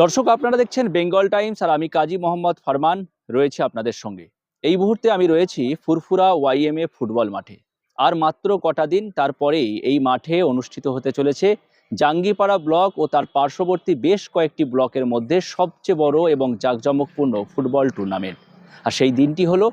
দর্শক, আপনারা দেখছেন বেঙ্গল টাইমস আর আমি কাজী মোহাম্মদ ফারমান রয়েছে আপনাদের সঙ্গে। এই মুহূর্তে আমি রয়েছি ফুরফুরা ওয়াইএমএ ফুটবল মাঠে। আর মাত্র কটা দিন তারপরেই এই মাঠে অনুষ্ঠিত হতে চলেছে জাঙ্গিপাড়া ব্লক ও তার পার্শ্ববর্তী বেশ কয়েকটি ব্লকের মধ্যে সবচেয়ে বড় এবং জাঁকজমকপূর্ণ ফুটবল টুর্নামেন্ট। আর সেই দিনটি হলো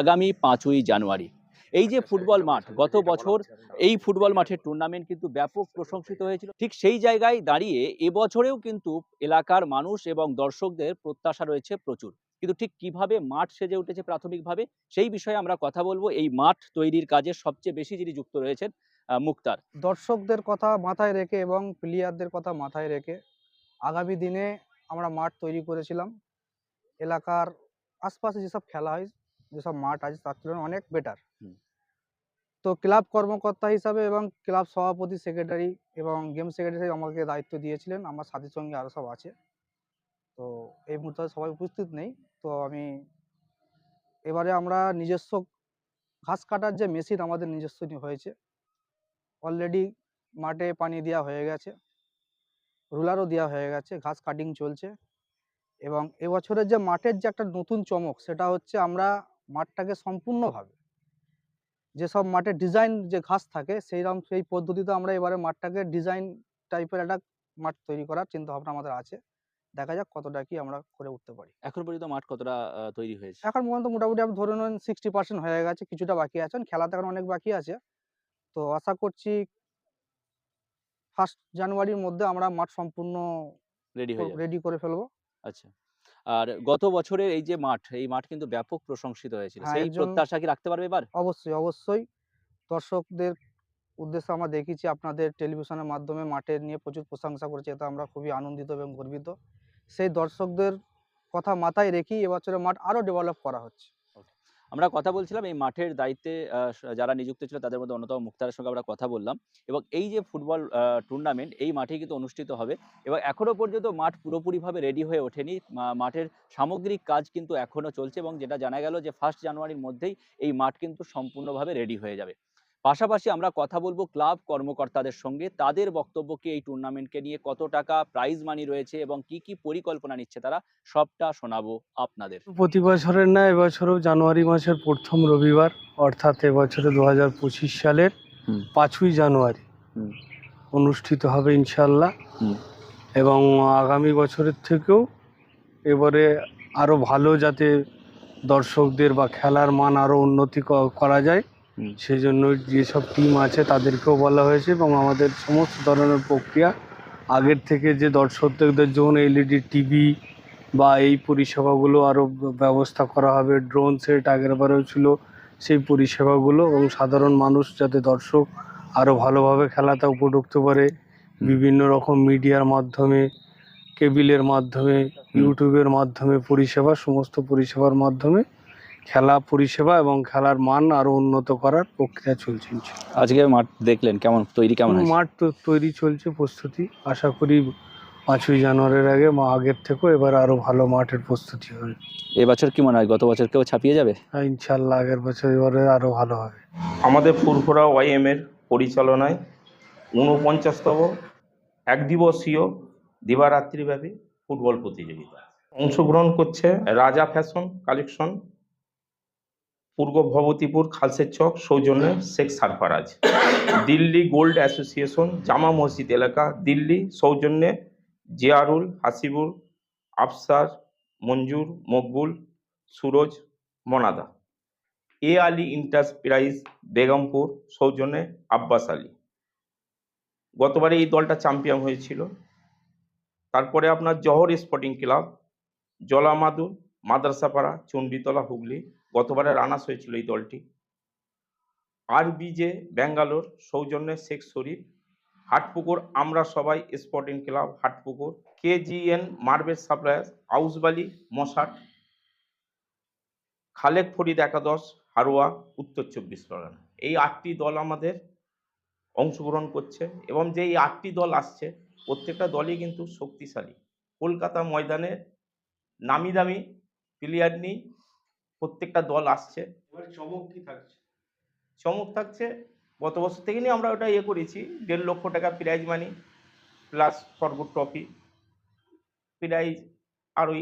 আগামী পাঁচই জানুয়ারি। এই যে ফুটবল মাঠ, গত বছর এই ফুটবল মাঠের টুর্নামেন্ট কিন্তু ব্যাপক প্রশংসিত হয়েছিল। ঠিক সেই জায়গায় দাঁড়িয়ে এবছরেও কিন্তু এলাকার মানুষ এবং দর্শকদের প্রত্যাশা রয়েছে প্রচুর। কিন্তু ঠিক কীভাবে মাঠ সেজে উঠেছে প্রাথমিকভাবে, সেই বিষয়ে আমরা কথা বলব। এই মাঠ তৈরির কাজে সবচেয়ে বেশি যিনি যুক্ত রয়েছেন মুক্তার। দর্শকদের কথা মাথায় রেখে এবং প্লেয়ারদের কথা মাথায় রেখে আগামী দিনে আমরা মাঠ তৈরি করেছিলাম। এলাকার আশপাশে যেসব খেলা হয়, যেসব মাঠ আছে, তার তুলনায় অনেক বেটার। তো ক্লাব কর্মকর্তা হিসাবে এবং ক্লাব সভাপতি সেক্রেটারি এবং গেম সেক্রেটারি আমাকে দায়িত্ব দিয়েছিলেন। আমার সাথীর সঙ্গে আরও সব আছে। তো এই মুহূর্তে সবাই উপস্থিত নেই। তো আমি এবারে আমরা নিজস্ব ঘাস কাটার যে মেশিন আমাদের নিজস্ব হয়েছে। অলরেডি মাঠে পানি দেওয়া হয়ে গেছে। রুলারও দেওয়া হয়ে গেছে। ঘাস কাটিং চলছে। এবং এবছরের যে মাঠের যে একটা নতুন চমক, সেটা হচ্ছে আমরা মাঠটাকে সম্পূর্ণভাবে যেসব মাঠে ডিজাইন যে ঘাস থাকে সেই রকম সেই পদ্ধতিতে আমরা এবারে মাঠটাকে ডিজাইন টাইপের একটা মাঠ তৈরি করার চিন্তা ভাবনা আমাদের আছে। দেখা যাক কতটা কি আমরা করে উঠতে পারি। এখন পর্যন্ত মাঠ কতটা তৈরি হয়েছে? এখন পর্যন্ত মোটামুটি আপনি ধরে নেন সিক্সটি পার্সেন্ট হয়ে গেছে কিছুটা বাকি আছে। খেলাতে এখন অনেক বাকি আছে। তো আশা করছি ফার্স্ট জানুয়ারির মধ্যে আমরা মাঠ সম্পূর্ণ রেডি হয়ে যাবে। রেডি করে ফেলব। আচ্ছা। আর গত বছরের এই যে মাঠ এই মাঠ কিন্তু ব্যাপক প্রশংসিত হয়েছিল। হ্যাঁ, সেই প্রত্যাশা কি রাখতে পারবে এবার? অবশ্যই অবশ্যই। দর্শকদের উদ্দেশ্যে আমরা দেখেছি আপনাদের টেলিভিশনের মাধ্যমে মাঠে নিয়ে প্রচুর প্রশংসা করেছে এতে আমরা খুবই আনন্দিত এবং গর্বিত। সেই দর্শকদের কথা মাথায় রেখেই এবছরের মাঠ আরও ডেভেলপ করা হচ্ছে। আমরা কথা বলছিলাম এই মাঠের দায়িত্বে যারা নিযুক্ত ছিল তাদের মধ্যে অন্যতম মুক্তারের সঙ্গে আমরা কথা বললাম এবং এই যে ফুটবল টুর্নামেন্ট এই মাঠে কিন্তু অনুষ্ঠিত হবে এবং এখনও পর্যন্ত মাঠ পুরোপুরিভাবে রেডি হয়ে ওঠেনি। মাঠের সামগ্রিক কাজ কিন্তু এখনও চলছে এবং যেটা জানা গেল যে ফার্স্ট জানুয়ারির মধ্যেই এই মাঠ কিন্তু সম্পূর্ণভাবে রেডি হয়ে যাবে। পাশাপাশি আমরা কথা বলব ক্লাব কর্মকর্তাদের সঙ্গে। তাদের বক্তব্য কি এই টুর্নামেন্টকে নিয়ে কত টাকা প্রাইজ মানি রয়েছে এবং কি কি পরিকল্পনা নিচ্ছে তারা সবটা শোনাবো আপনাদের। প্রতি বছরের না এবছরও জানুয়ারি মাসের প্রথম রবিবার অর্থাৎ এবছরে দু হাজার পঁচিশ সালের পাঁচই জানুয়ারি। অনুষ্ঠিত হবে ইনশাল্লাহ এবং আগামী বছরের থেকেও এবারে আরও ভালো যাতে দর্শকদের বা খেলার মান আরও উন্নতি করা যায়। সেই জন্য যেসব টিম আছে তাদেরকেও বলা হয়েছে এবং আমাদের সমস্ত ধরনের প্রক্রিয়া আগের থেকে যে দর্শকদের জন্য এলইডি টিভি বা এই পরিষেবাগুলো আরও ব্যবস্থা করা হবে ড্রোন সেট আগের বারেও ছিল সেই পরিষেবাগুলো এবং সাধারণ মানুষ যাতে দর্শক আরও ভালোভাবে খেলাটা উপভোগ পারে বিভিন্ন রকম মিডিয়ার মাধ্যমে কেবিলের মাধ্যমে ইউটিউবের মাধ্যমে পরিষেবা সমস্ত পরিষেবার মাধ্যমে খেলা পরিষেবা এবং খেলার মান আরও উন্নত করার প্রক্রিয়া চলছে আজকে মাঠ দেখলেন কেমন তৈরি কেমন মাঠ তো তৈরি চলছে প্রস্তুতি। আশা করি পাঁচই জানুয়ারির আগে বা আগের থেকেও এবার আরও ভালো মাঠের প্রস্তুতি হবে। এবছর কি মনে হয়? গত বছর কেউ ছাপিয়ে যাবে? আর ইনশাল্লাহ আগের বছর এবারে আরও ভালো হবে। আমাদের ফুরফুরা ওয়াইএমের পরিচালনায় ঊনপঞ্চাশতম এক দিবসীয় দিবারাত্রিব্যাপী ফুটবল প্রতিযোগিতা। অংশগ্রহণ করছে রাজা ফ্যাশন কালেকশন পূর্ব ভবতীপুর, খালসের চক, সৌজন্যে শেখ সারফারাজ। দিল্লি গোল্ড অ্যাসোসিয়েশন, জামা মসজিদ এলাকা, দিল্লি, সৌজন্যে জিয়ারুল হাসিবুল আফসার মঞ্জুর, মকবুল, সুরজ মনাদা। এ আলী এন্টারপ্রাইজ, বেগমপুর, সৌজন্যে আব্বাস আলী। গতবারে এই দলটা চ্যাম্পিয়ন হয়েছিল। তারপরে আপনার জহর স্পোর্টিং ক্লাব, জলামাদুর মাদ্রাসাপাড়া, চণ্ডীতলা, হুগলি গতবারে রানার্স হয়েছিল এই দলটি। আর বিজে ব্যাঙ্গালোর, সৌজন্যে Sheikh Sharif, Hatpukur, Amra Sabai Sporting Club, Hatpukur, KGN, Marble Suppliers, Ausbali, Mashat, Khalek Farid Ekadash, Haroa, উত্তর চব্বিশ পরগনা। এই আটটি দল আমাদের অংশগ্রহণ করছে এবং যে এই আটটি দল আসছে, প্রত্যেকটা দলই কিন্তু শক্তিশালী। কলকাতা ময়দানে নামি দামি প্লেয়ার নিয়ে প্রত্যেকটা দল আসছে। চমক কি থাকছে? চমক থাকছে গত বছর থেকে নিয়ে আমরা ওটা ইয়ে করেছি দেড় লক্ষ টাকা প্রাইজ মানি প্লাস সর্ব ট্রফি প্রাইজ আরও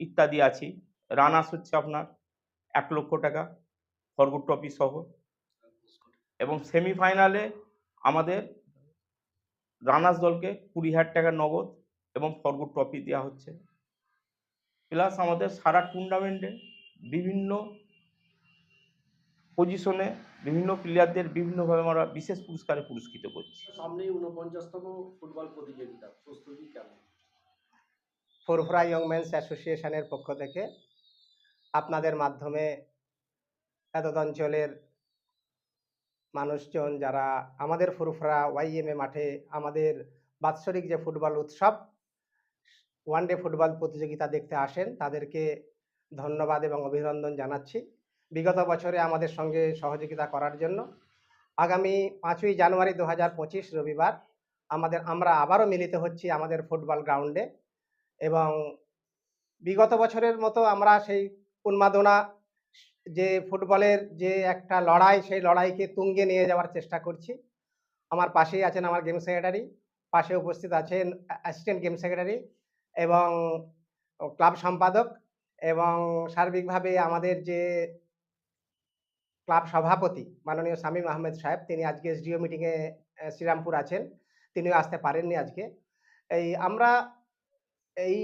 ইত্যাদি আছে। রানার্স হচ্ছে আপনার এক লক্ষ টাকা ফরগুড ট্রফি সহ। এবং সেমিফাইনালে আমাদের রানার্স দলকে কুড়ি হাজার টাকা নগদ এবং ফরগুড ট্রফি দেওয়া হচ্ছে। প্লাস আমাদের সারা টুর্নামেন্টে বিভিন্ন পজিশনে বিভিন্ন প্লেয়ারদের বিভিন্নভাবে আমরা বিশেষ পুরস্কারে পুরস্কৃত করছি। সামনেই উনপঞ্চাশতম ফুটবল প্রতিযোগিতা প্রস্তুতি কেমন? ফুরফুরা ইয়ং মেন্স অ্যাসোসিয়েশনের পক্ষ থেকে আপনাদের মাধ্যমে এতদ অঞ্চলের মানুষজন যারা আমাদের ফুরফুরা ওয়াইএমএ মাঠে আমাদের বাৎসরিক যে ফুটবল উৎসব ওয়ান ডে ফুটবল প্রতিযোগিতা দেখতে আসেন। তাদেরকে ধন্যবাদ এবং অভিনন্দন জানাচ্ছি। বিগত বছরে আমাদের সঙ্গে সহযোগিতা করার জন্য। আগামী পাঁচই জানুয়ারি দু হাজার পঁচিশ রবিবার আমাদের, আমরা আবারও মিলিত হচ্ছি আমাদের ফুটবল গ্রাউন্ডে এবং বিগত বছরের মতো আমরা সেই উন্মাদনা, যে ফুটবলের যে একটা লড়াই, সেই লড়াইকে তুঙ্গে নিয়ে যাওয়ার চেষ্টা করছি। আমার পাশেই আছেন আমার গেম সেক্রেটারি, পাশে উপস্থিত আছেন অ্যাসিস্ট্যান্ট গেম সেক্রেটারি এবং ক্লাব সম্পাদক এবং সার্বিকভাবে আমাদের যে ক্লাব সভাপতি মাননীয় শামীম আহমেদ সাহেব, তিনি আজকে এসডিও মিটিংয়ে শ্রীরামপুর আছেন। তিনিও আসতে পারেননি আজকে। এই আমরা এই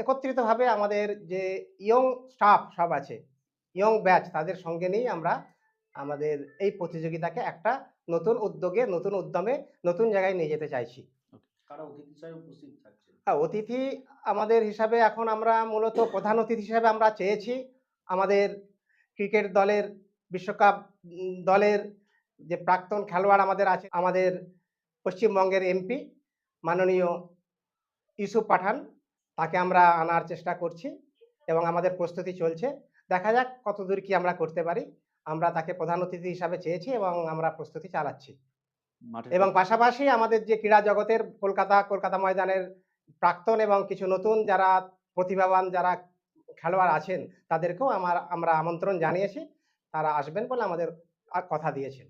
একত্রিতভাবে আমাদের যে ইয়ং স্টাফ সব আছে ইয়ং ব্যাচ তাদের সঙ্গে নিয়েই আমরা আমাদের এই প্রতিযোগিতাকে একটা নতুন উদ্যোগে, নতুন উদ্যমে, নতুন জায়গায় নিয়ে যেতে চাইছি। হ্যাঁ, অতিথি আমাদের হিসাবে এখন আমরা মূলত প্রধান অতিথি হিসাবে আমরা চেয়েছি আমাদের ক্রিকেট দলের বিশ্বকাপ দলের যে প্রাক্তন খেলোয়াড় আমাদের আছে আমাদের পশ্চিমবঙ্গের এমপি মাননীয় ইউসুফ পাঠান তাকে আমরা আনার চেষ্টা করছি এবং আমাদের প্রস্তুতি চলছে। দেখা যাক কতদূর কি আমরা করতে পারি। আমরা তাকে প্রধান অতিথি হিসাবে চেয়েছি এবং আমরা প্রস্তুতি চালাচ্ছি। এবং পাশাপাশি আমাদের যে ক্রীড়া জগতের কলকাতা কলকাতা ময়দানের প্রাক্তন এবং কিছু নতুন যারা প্রতিভাবান যারা খেলোয়াড় আছেন তাদেরকেও আমার আমরা আমন্ত্রণ জানিয়েছি। তারা আসবেন বলে আমাদের কথা দিয়েছেন।